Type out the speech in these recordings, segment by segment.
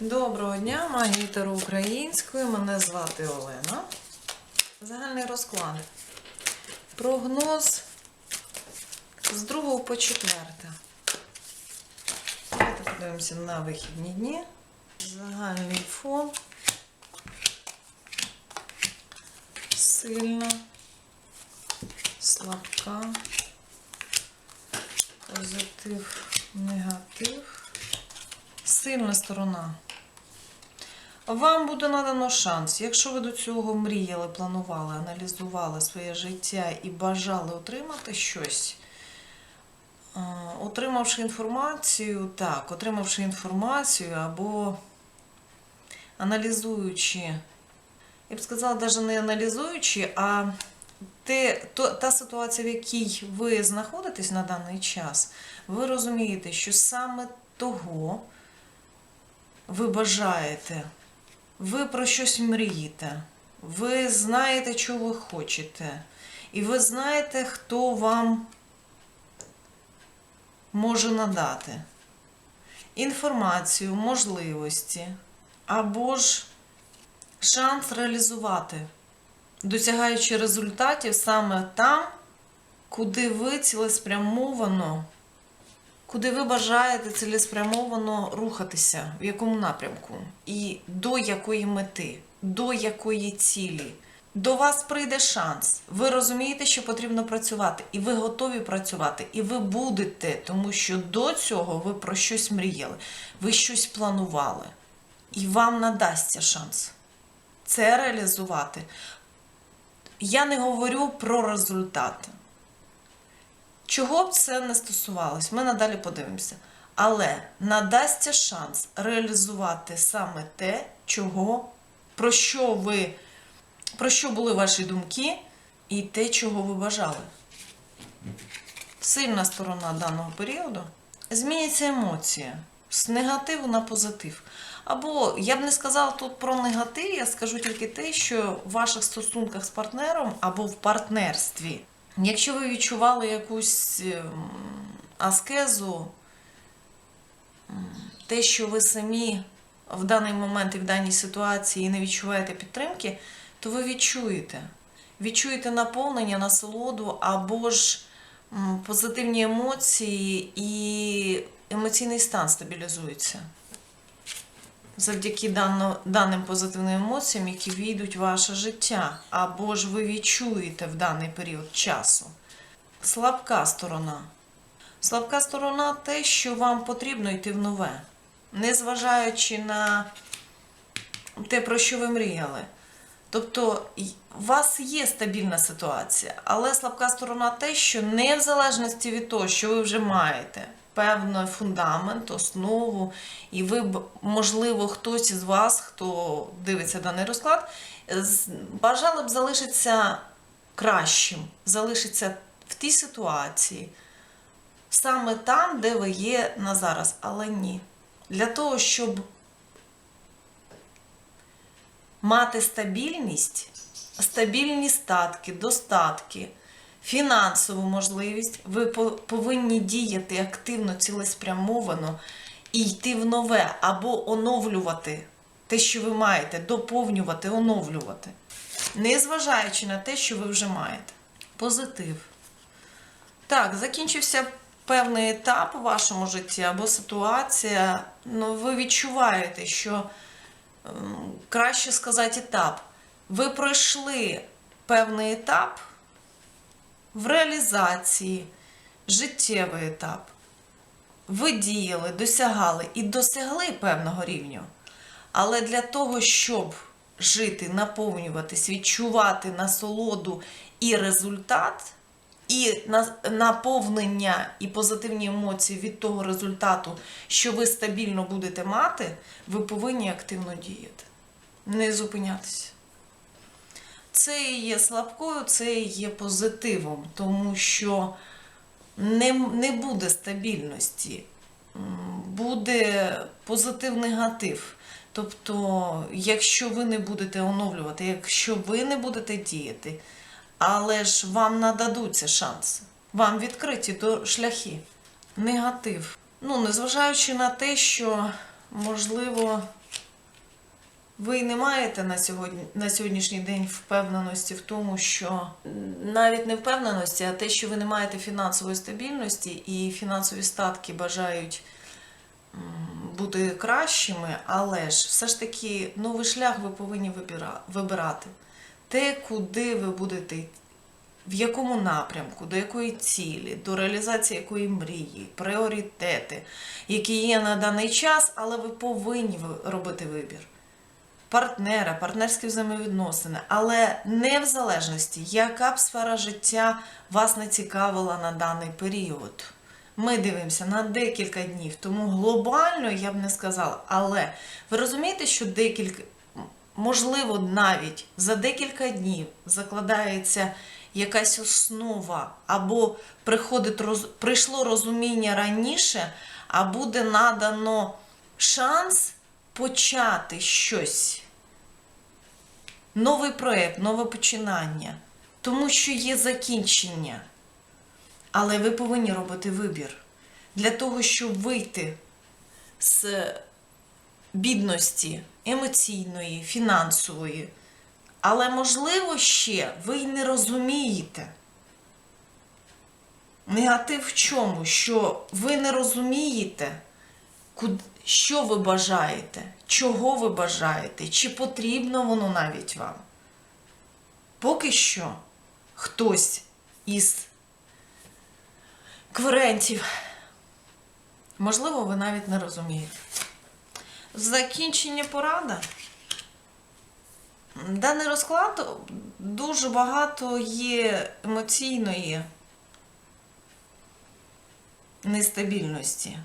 Доброго дня, магія Таро українською. Мене звати Олена. Загальний розклад. Прогноз з 2 по 4. Давайте подивимося на вихідні дні. Загальний фон. Сильна, слабка, позитив, негатив. Сильна сторона. Вам буде надано шанс. Якщо ви до цього мріяли, планували, аналізували своє життя і бажали отримати щось, е, отримавши інформацію, так, отримавши інформацію або аналізуючи, я б сказала, навіть не аналізуючи, а те, то, та ситуація, в якій ви знаходитесь на даний час, ви розумієте, що саме того ви бажаєте, ви про щось мрієте, ви знаєте, чого ви хочете, і ви знаєте, хто вам може надати інформацію, можливості або ж шанс реалізувати, досягаючи результатів саме там, куди ви цілеспрямовано куди ви бажаєте цілеспрямовано рухатися, в якому напрямку, і до якої мети, до якої цілі. До вас прийде шанс. Ви розумієте, що потрібно працювати, і ви готові працювати, і ви будете, тому що до цього ви про щось мріяли, ви щось планували, і вам надасться шанс це реалізувати. Я не говорю про результати. Чого б це не стосувалось, ми надалі подивимося. Але надасться шанс реалізувати саме те, чого, про що ви, про що були ваші думки, і те, чого ви бажали. Сильна сторона даного періоду зміняться емоції з негативу на позитив. Або я б не сказала тут про негатив, я скажу тільки те, що в ваших стосунках з партнером або в партнерстві. Якщо ви відчували якусь ем, аскезу, те, що ви самі в даний момент і в даній ситуації не відчуваєте підтримки, то ви відчуєте. Відчуєте наповнення, насолоду або ж позитивні емоції і емоційний стан стабілізується. Завдяки дано- даним позитивним емоціям, які війдуть в ваше життя, або ж ви відчуєте в даний період часу. Слабка сторона. Слабка сторона те, що вам потрібно йти в нове, незважаючи на те, про що ви мріяли. Тобто у вас є стабільна ситуація, але слабка сторона те, що не в залежності від того, що ви вже маєте певний фундамент, основу, і ви б, можливо, хтось із вас, хто дивиться даний розклад, бажали б залишитися кращим, залишитися в тій ситуації, саме там, де ви є на зараз, але ні. Для того, щоб мати стабільність, стабільні статки, достатки, фінансову можливість, ви повинні діяти активно, цілеспрямовано і йти в нове або оновлювати те, що ви маєте, доповнювати, оновлювати, незважаючи на те, що ви вже маєте. Позитив. Так, закінчився певний етап у вашому житті або ситуація. Ну, ви відчуваєте, що ем, краще сказати етап. Ви пройшли певний етап в реалізації, життєвий етап. Ви діяли, досягали і досягли певного рівня. Але для того, щоб жити, наповнюватись, відчувати насолоду і результат, і наповнення і позитивні емоції від того результату, що ви стабільно будете мати, ви повинні активно діяти, не зупинятися. Це і є слабкою, це і є позитивом, тому що не, не буде стабільності, буде позитив-негатив. Тобто, якщо ви не будете оновлювати, якщо ви не будете діяти, але ж вам нададуться шанси, вам відкриті до шляхи. Негатив. Ну, незважаючи на те, що, можливо, Ви не маєте на сьогодні на сьогоднішній день впевненості в тому, що навіть не впевненості, а те, що ви не маєте фінансової стабільності і фінансові статки бажають бути кращими, але ж все ж таки новий шлях ви повинні вибирати. Те, куди ви будете в якому напрямку, до якої цілі, до реалізації якої мрії, пріоритети, які є на даний час, але ви повинні ви- робити вибір. Партнера, партнерські взаємовідносини, але не в залежності, яка б сфера життя вас не цікавила на даний період. Ми дивимося на декілька днів, тому глобально я б не сказала. Але ви розумієте, що декілька, можливо, навіть за декілька днів закладається якась основа, або приходить прийшло розуміння раніше, а буде надано шанс почати щось. Новий проєкт, нове починання. Тому що є закінчення. Але ви повинні робити вибір для того, щоб вийти з бідності емоційної, фінансової. Але, можливо, ще ви й не розумієте. Негатив в чому? Що ви не розумієте, що ви бажаєте, чого ви бажаєте, чи потрібно воно навіть вам. Поки що хтось із кверентів, можливо, ви навіть не розумієте. Закінчення порада. Даний розклад дуже багато є емоційної нестабільності.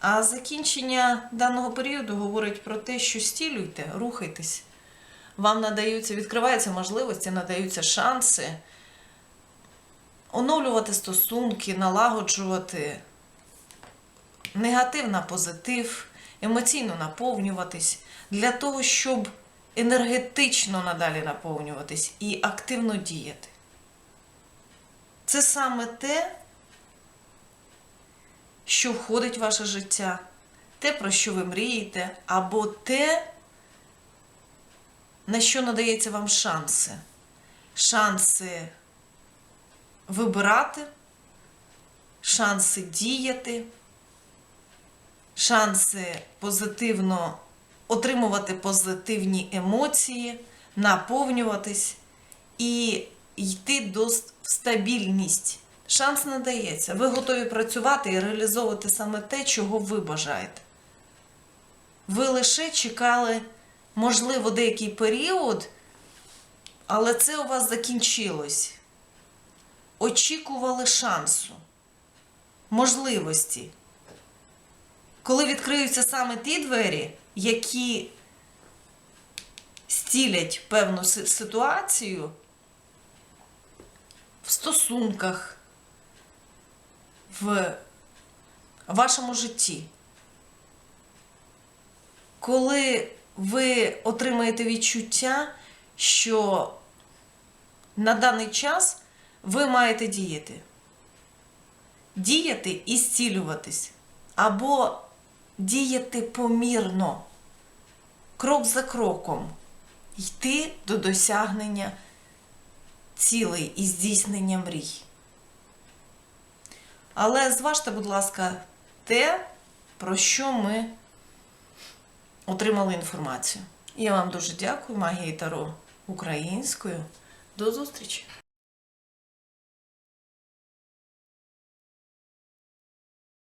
А закінчення даного періоду говорить про те, що стілюйте, рухайтесь. Вам надаються, відкриваються можливості, надаються шанси оновлювати стосунки, налагоджувати негатив на позитив, емоційно наповнюватись для того, щоб енергетично надалі наповнюватись і активно діяти. Це саме те, що входить в ваше життя, те, про що ви мрієте, або те, на що надається вам шанси. Шанси вибирати, шанси діяти, шанси позитивно отримувати позитивні емоції, наповнюватись і йти до в стабільність. Шанс надається. Ви готові працювати і реалізовувати саме те, чого ви бажаєте. Ви лише чекали, можливо, деякий період, але це у вас закінчилось. Очікували шансу, можливості. Коли відкриються саме ті двері, які стілять певну ситуацію в стосунках, в вашому житті. Коли ви отримаєте відчуття, що на даний час ви маєте діяти. Діяти і зцілюватись. Або діяти помірно, крок за кроком, йти до досягнення цілей і здійснення мрій. Але зважте, будь ласка, те, про що ми отримали інформацію. Я вам дуже дякую, магія Таро українською. До зустрічі!